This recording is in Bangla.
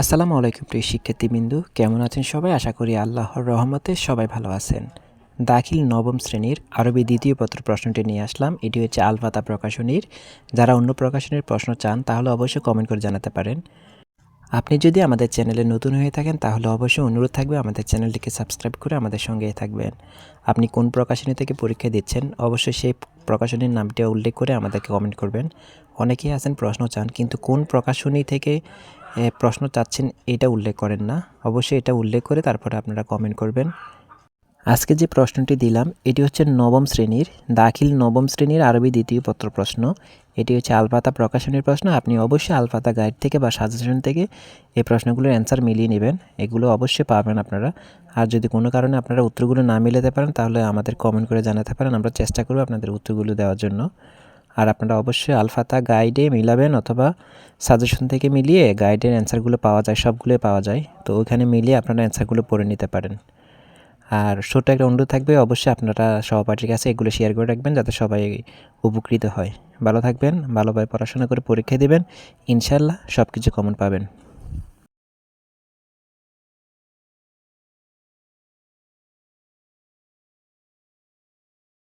আসসালামু আলাইকুম প্রিয় শিক্ষার্থীবৃন্দু, কেমন আছেন সবাই? আশা করি আল্লাহর রহমতে সবাই ভালো আছেন। দাখিল নবম শ্রেণির আরবি দ্বিতীয় পত্র প্রশ্নটি নিয়ে আসলাম। এটি হচ্ছে আলফাতা প্রকাশনীর। যারা অন্য প্রকাশনীর প্রশ্ন চান, তাহলে অবশ্যই কমেন্ট করে জানাতে পারেন। আপনি যদি আমাদের চ্যানেলে নতুন হয়ে থাকেন, তাহলে অবশ্যই অনুরোধ থাকবে আমাদের চ্যানেলটিকে সাবস্ক্রাইব করে আমাদের সঙ্গেই থাকবেন। আপনি কোন প্রকাশনী থেকে পরীক্ষা দিচ্ছেন, অবশ্যই সেই প্রকাশনীর নামটি উল্লেখ করে আমাদেরকে কমেন্ট করবেন। অনেকেই আছেন প্রশ্ন চান, কিন্তু কোন প্রকাশনী থেকে প্রশ্ন চাচ্ছেন, এটা উল্লেখ করেন না। অবশ্যই এটা উল্লেখ করে তারপরে আপনারা কমেন্ট করবেন। আজকে যে প্রশ্নটি দিলাম, এটি হচ্ছে নবম শ্রেণির, দাখিল নবম শ্রেণির আরবি দ্বিতীয় পত্র প্রশ্ন। এটি হচ্ছে আলপাতা প্রকাশনের প্রশ্ন। আপনি অবশ্যই আলপাতা গাইড থেকে বা সাজেশন থেকে এই প্রশ্নগুলোর অ্যান্সার মিলিয়ে নেবেন। এগুলো অবশ্যই পাবেন আপনারা। আর যদি কোনো কারণে আপনারা উত্তরগুলো না মিলাতে পারেন, তাহলে আমাদের কমেন্ট করে জানাতে পারেন। আমরা চেষ্টা করব আপনাদের উত্তরগুলো দেওয়ার জন্য। আর আপনারা অবশ্যই আলফাতা গাইডে মিলাবেন অথবা সাজেশন থেকে মিলিয়ে গাইডের অ্যান্সারগুলো পাওয়া যায়, সবগুলোই পাওয়া যায়। তো ওইখানে মিলিয়ে আপনারা অ্যান্সারগুলো পড়ে নিতে পারেন। আর ছোটো একটা অনুরোধ থাকবে, অবশ্যই আপনারা সহপাঠীর কাছে এগুলো শেয়ার করে রাখবেন যাতে সবাই উপকৃত হয়। ভালো থাকবেন, ভালোভাবে পড়াশোনা করে পরীক্ষা দেবেন, ইনশাল্লাহ সব কিছু কমন পাবেন।